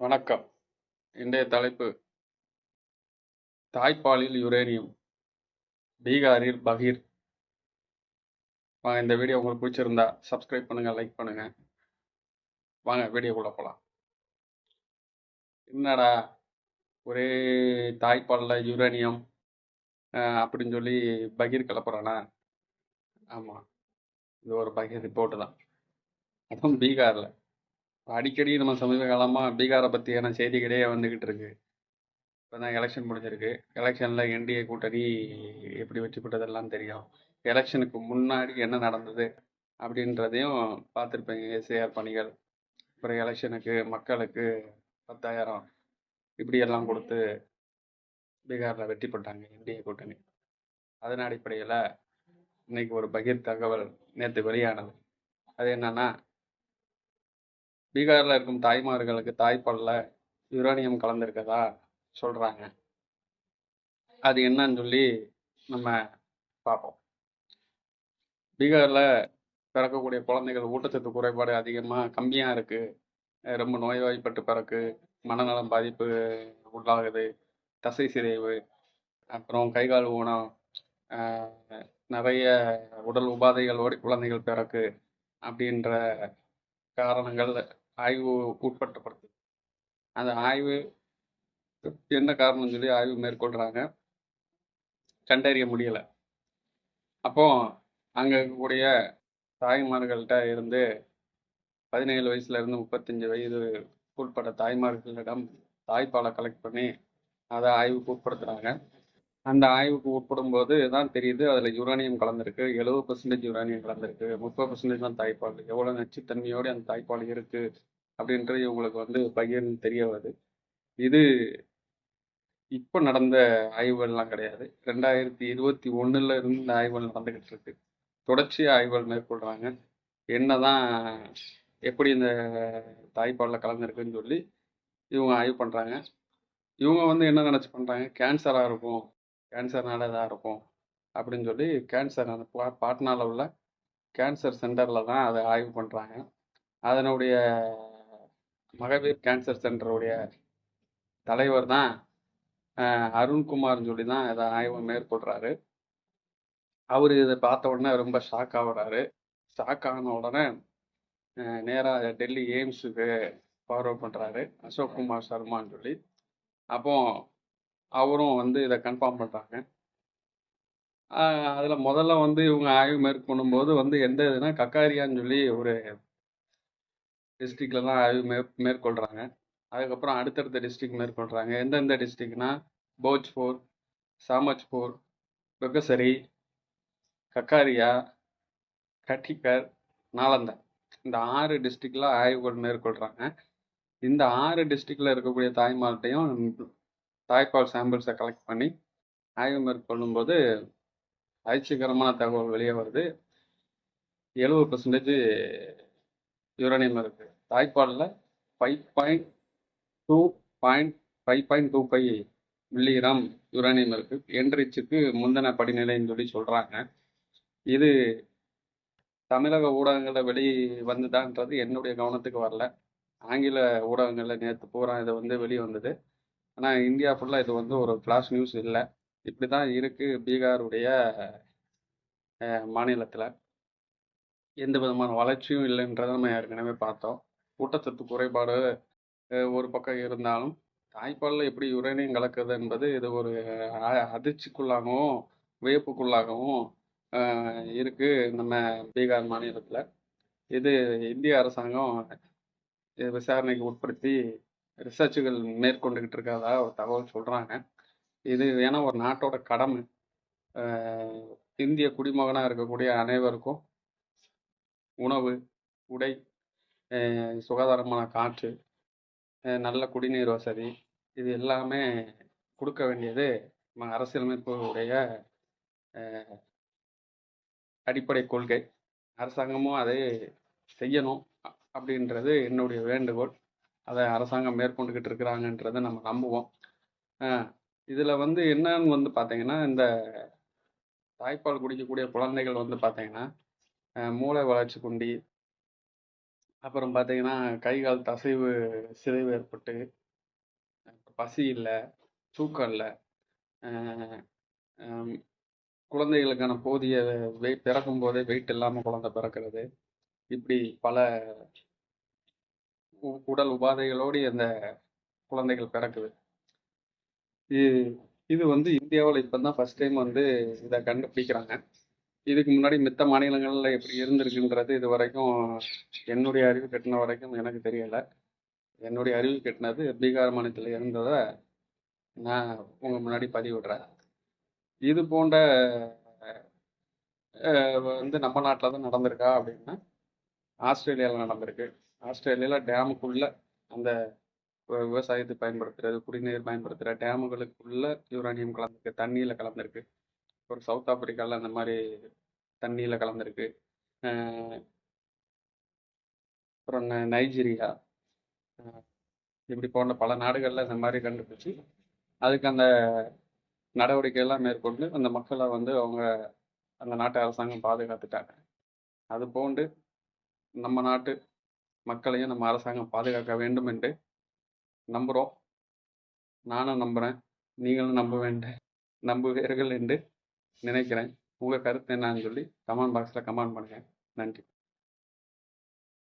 வணக்கம். இன்றைய தலைப்பு தாய்ப்பாலில் யுரேனியம் பீகாரில் பகீர். வாங்க இந்த வீடியோ உங்களுக்கு பிடிச்சிருந்தா சப்ஸ்கிரைப் பண்ணுங்க லைக் பண்ணுங்கள் வாங்க வீடியோக்குள்ள போகலாம் என்னடா ஒரே தாய்ப்பாலில் யுரேனியம் அப்படின்னு சொல்லி பகீர் கிளப்புறானா? ஆமாம் இது ஒரு பகீர் ரிப்போர்ட்டு தான். அதுவும் பீகாரில். அடிக்கடி நம்ம சமீப காலமாக பீகாரை பற்றியான செய்திகளே வந்துக்கிட்டு இருக்கு. இப்போ தான் எலெக்ஷன் முடிஞ்சிருக்கு. எலெக்ஷனில் என்டிஏ கூட்டணி எப்படி வெற்றி பெற்றதெல்லாம் தெரியும். எலெக்ஷனுக்கு முன்னாடி என்ன நடந்தது அப்படின்றதையும் பார்த்துருப்பீங்க எஸ்ஏஆர் பணிகள் அப்புறம் எலெக்ஷனுக்கு மக்களுக்கு பத்தாயிரம் இப்படியெல்லாம் கொடுத்து பீகாரில் வெற்றி பெற்றாங்க என்டிஏ கூட்டணி. அதன் அடிப்படையில் இன்னைக்கு ஒரு பகிர் தகவல் நேற்று வெளியானது. அது என்னன்னா பீகாரில் இருக்கும் தாய்மார்களுக்கு தாய்ப்பாலில் யுரேனியம் கலந்துருக்கதா சொல்கிறாங்க அது என்னன்னு சொல்லி நம்ம பார்ப்போம். பீகாரில் பிறக்கக்கூடிய குழந்தைகள் ஊட்டச்சத்து குறைபாடு அதிகமாக கம்மியாக இருக்குது ரொம்ப நோய்வாய்ப்பட்டு பிறக்கு மனநலம் பாதிப்பு உள்ளாகுது. தசை சிதைவு அப்புறம் கை கால் ஊனம் நிறைய உடல் உபாதைகளோடு குழந்தைகள் பிறக்கு அப்படின்ற காரணங்கள் ஆய்வு உட்பட்டப்படுது அந்த ஆய்வு என்ன காரணம்னு சொல்லி ஆய்வு மேற்கொள்கிறாங்க கண்டறிய முடியலை. அப்போ அங்கே இருக்கக்கூடிய தாய்மார்கள்ட்ட இருந்து பதினேழு வயசுல இருந்து முப்பத்தஞ்சு வயது உட்பட்ட தாய்மார்களிடம் தாய்ப்பாலை கலெக்ட் பண்ணி அதை ஆய்வுக்கு உட்படுத்துகிறாங்க அந்த ஆய்வுக்கு உட்படும் போது தான் தெரியுது அதில் யுரானியம் கலந்துருக்கு எழுபது பர்சன்டேஜ் யுரானியம் கலந்துருக்கு முப்பது பர்சன்டேஜ் தான் தாய்ப்பால் எவ்வளோ நச்சுத்தன்மையோடு அந்த தாய்ப்பால் இருக்கு அப்படின்றது இவங்களுக்கு வந்து பகிர்ந்து தெரிய வருது. இது இப்போ நடந்த ஆய்வுகள்லாம் கிடையாது. ரெண்டாயிரத்தி இருபத்தி ஒன்றில் இருந்து இந்த ஆய்வுகள் நடந்துக்கிட்டு இருக்கு. தொடர்ச்சியாக ஆய்வுகள் மேற்கொள்கிறாங்க என்ன தான் எப்படி இந்த தாய்ப்பாலில் கலந்துருக்குன்னு சொல்லி இவங்க ஆய்வு பண்ணுறாங்க இவங்க வந்து என்ன நினச்சி பண்ணுறாங்க கேன்சராக இருக்கும். கேன்சர்னால இதாக இருக்கும். அப்படின்னு சொல்லி கேன்சர் அந்த பா பாட்னாவில் உள்ள கேன்சர் சென்டரில் தான் அதை ஆய்வு பண்ணுறாங்க அதனுடைய மகவீர் கேன்சர் சென்டருடைய தலைவர் தான் அருண்குமார்னு சொல்லி தான் இதை ஆய்வு மேற்கொள்கிறாரு அவர் இதை பார்த்த உடனே ரொம்ப ஷாக் ஆகுறாரு. ஷாக் ஆன உடனே நேராக டெல்லி எய்ம்ஸுக்கு ஃபார்வர்ட் பண்ணுறாரு அசோக் குமார் சர்மான்னு சொல்லி. அப்போது அவரும் வந்து இதை கன்ஃபார்ம் பண்ணுறாங்க அதில் முதல்ல வந்து இவங்க ஆய்வு மேற்கொள்ளும்போது வந்து எந்த இதுனா கக்காரியான்னு சொல்லி ஒரு டிஸ்ட்ரிக்ட்ல தான் ஆய்வு மேற் மேற்கொள்கிறாங்க அதுக்கப்புறம் அடுத்தடுத்த டிஸ்ட்ரிக் மேற்கொள்கிறாங்க எந்தெந்த டிஸ்ட்ரிக்னா போஜ்பூர் சாமஜ்பூர் பெகசரி கக்காரியா கட்டிக்கர் நாலந்தா இந்த ஆறு டிஸ்ட்ரிக்டில் ஆய்வுகள் மேற்கொள்கிறாங்க இந்த ஆறு டிஸ்ட்ரிக்டில் இருக்கக்கூடிய தாய்மார்கிட்டையும் தாய்ப்பால் சாம்பிள்ஸை கலெக்ட் பண்ணி ஆய்வு மேற்கொள்ளும்போது அதிர்ச்சிகரமான தகவல் வெளியே வருது. எழுபது பர்சன்டேஜ் யுரேனியம் இருக்கு. தாய்ப்பாலில் five point two point five point two five milligram uranium இருக்கு. என்ரிச்சுக்கு முந்தின படிநிலைன்னு சொல்லி சொல்றாங்க. இது தமிழக ஊடகங்களில் வெளி வந்துதான்றது என்னுடைய கவனத்துக்கு வரல. ஆங்கில ஊடகங்களில் நேற்று பூரா இது வந்து வெளியே வந்தது ஆனால் இந்தியா ஃபுல்லாக இது வந்து ஒரு ஃப்ளாஷ் நியூஸ் இல்லை. இப்படி தான் இருக்குது பீகாருடைய மாநிலத்தில். எந்த விதமான வளர்ச்சியும் இல்லைன்றதை நம்ம ஏற்கனவே பார்த்தோம். ஊட்டச்சத்து குறைபாடு ஒரு பக்கம் இருந்தாலும் தாய்ப்பாலில் எப்படி யுரேனியம் கலக்குது என்பது இது ஒரு அதிர்ச்சிக்குள்ளாகவும் வியப்புக்குள்ளாகவும் இருக்குது நம்ம பீகார் மாநிலத்தில். இது இந்திய அரசாங்கம் விசாரணைக்கு உட்படுத்தி ரிசர்ச்சுகள் மேற்கொண்டுகிட்டு இருக்கிறதா ஒரு தகவல் சொல்கிறாங்க இது ஏன்னா ஒரு நாட்டோட கடமை. இந்திய குடிமகனாக இருக்கக்கூடிய அனைவருக்கும் உணவு உடை சுகாதாரமான காற்று நல்ல குடிநீர் வசதி இது எல்லாமே கொடுக்க வேண்டியது நம்ம அரசியலமைப்புடைய அடிப்படை கொள்கை. அரசாங்கமும் அதை செய்யணும் அப்படின்றது என்னுடைய வேண்டுகோள். அதை அரசாங்கம் மேற்கொண்டுகிட்டு இருக்கிறாங்கன்றதை நம்ம நம்புவோம் இதில் வந்து என்னன்னு வந்து பார்த்தீங்கன்னா இந்த தாய்ப்பால் குடிக்கக்கூடிய குழந்தைகள் வந்து பார்த்தீங்கன்னா மூளை வளர்ச்சி குண்டி அப்புறம் பார்த்தீங்கன்னா, கை, கால் தசைவு சிதைவு ஏற்பட்டு, பசி இல்லை தூக்கம் இல்லை குழந்தைகளுக்கான போதிய வெயிட் பிறக்கும் போதே வெயிட் இல்லாமல் குழந்தை பிறக்கிறது. இப்படி பல உடல் உபாதைகளோடு இந்த குழந்தைகள் பிறக்குது. இது வந்து இந்தியாவில் இப்போ தான் ஃபர்ஸ்ட் டைம் வந்து இதை கண்டுபிடிக்கிறாங்க. இதுக்கு முன்னாடி மித்த மாநிலங்களில் எப்படி இருந்திருக்குன்றது இதுவரைக்கும் என்னுடைய அறிவு கட்டின வரைக்கும் எனக்கு தெரியலை என்னுடைய அறிவு கட்டினது பீகார் மாநிலத்தில் இருந்ததை நான் உங்கள் முன்னாடி பதிவிடுறேன். இது போன்ற வந்து நம்ம நாட்டில் தான் நடந்திருக்கா அப்படின்னா, ஆஸ்திரேலியாவில் நடந்திருக்கு. ஆஸ்திரேலியால டேமுக்குள்ள அந்த விவசாயத்தை விவசாயத்துக்கு பயன்படுத்துறது, குடிநீர் பயன்படுத்துகிற டேமுகளுக்குள்ள யூரானியம் கலந்துருக்கு தண்ணியில் கலந்துருக்கு ஒரு சவுத் ஆப்பிரிக்காவில் அந்த மாதிரி தண்ணியில் கலந்துருக்கு அப்புறம் ந நைஜீரியா. இப்படி போன்ற பல நாடுகளில் இந்த மாதிரி கண்டுபிடிச்சி அதுக்கு அந்த நடவடிக்கைலாம் மேற்கொண்டு அந்த மக்களை வந்து அவங்க அந்த நாட்டு அரசாங்கம் பாதுகாத்துட்டாங்க. அது போண்டு நம்ம நாட்டு மக்களையும் நம்ம அரசாங்கம் பாதுகாக்க வேண்டும் என்று நம்புறோம். நானும் நம்புகிறேன் நீங்களும் நம்ப வேண்டும் நம்புவீர்கள் என்று நினைக்கிறேன். உங்கள் கருத்து என்னன்னு சொல்லி கமெண்ட் பாக்ஸில் கமெண்ட் பண்ணுங்க. நன்றி.